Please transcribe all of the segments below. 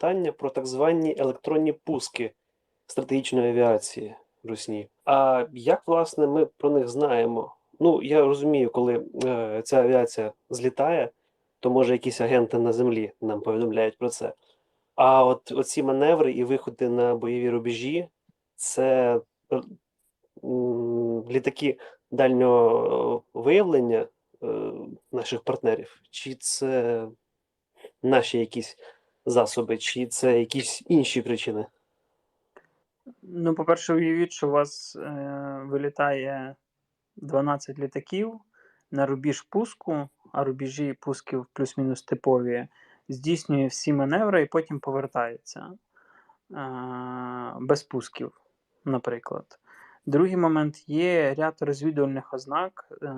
питання про так звані електронні пуски стратегічної авіації Русні. А як власне ми про них знаємо? Ну я розумію, коли е, ця авіація злітає, то може якісь агенти на землі нам повідомляють про це. А от оці маневри і виходи на бойові рубежі це літаки дальнього виявлення е, наших партнерів, чи це наші якісь засоби, чи це якісь інші причини? Ну, по-перше, уявіть, що у вас е, вилітає 12 літаків на рубіж пуску, а рубежі пусків плюс-мінус типові, здійснює всі маневри і потім повертається е, без пусків, наприклад. Другий момент є ряд розвідувальних ознак е,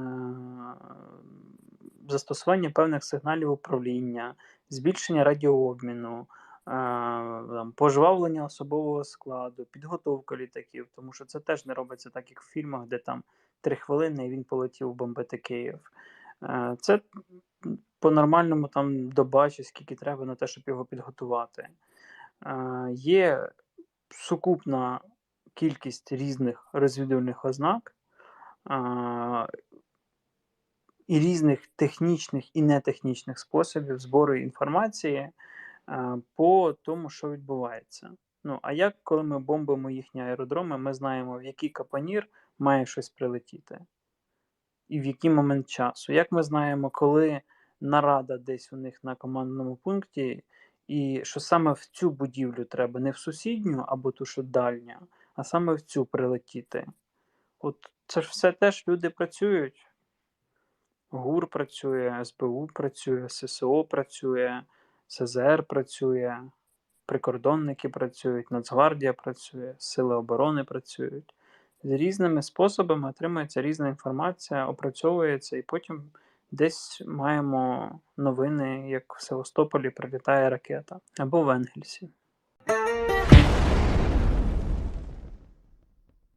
застосування певних сигналів управління, збільшення радіообміну, е, там, пожвавлення особового складу, підготовка літаків, тому що це теж не робиться так, як в фільмах, де там три хвилини і він полетів бомбити Київ. Е, Це по-нормальному там доба чи скільки треба на те, щоб його підготувати. Е, Є сукупна кількість різних розвідувальних ознак і різних технічних і нетехнічних способів збору інформації по тому, що відбувається. Ну, а як, коли ми бомбимо їхні аеродроми, ми знаємо, в який капонір має щось прилетіти, і в який момент часу. Як ми знаємо, коли нарада десь у них на командному пункті, і що саме в цю будівлю треба, не в сусідню або ту, що дальня, а саме в цю прилетіти. От це ж все теж люди працюють. ГУР працює, СБУ працює, ССО працює, СЗР працює, прикордонники працюють, Нацгвардія працює, Сили оборони працюють. З різними способами отримується різна інформація, опрацьовується, і потім десь маємо новини, як в Севастополі прилітає ракета або в Енгельсі.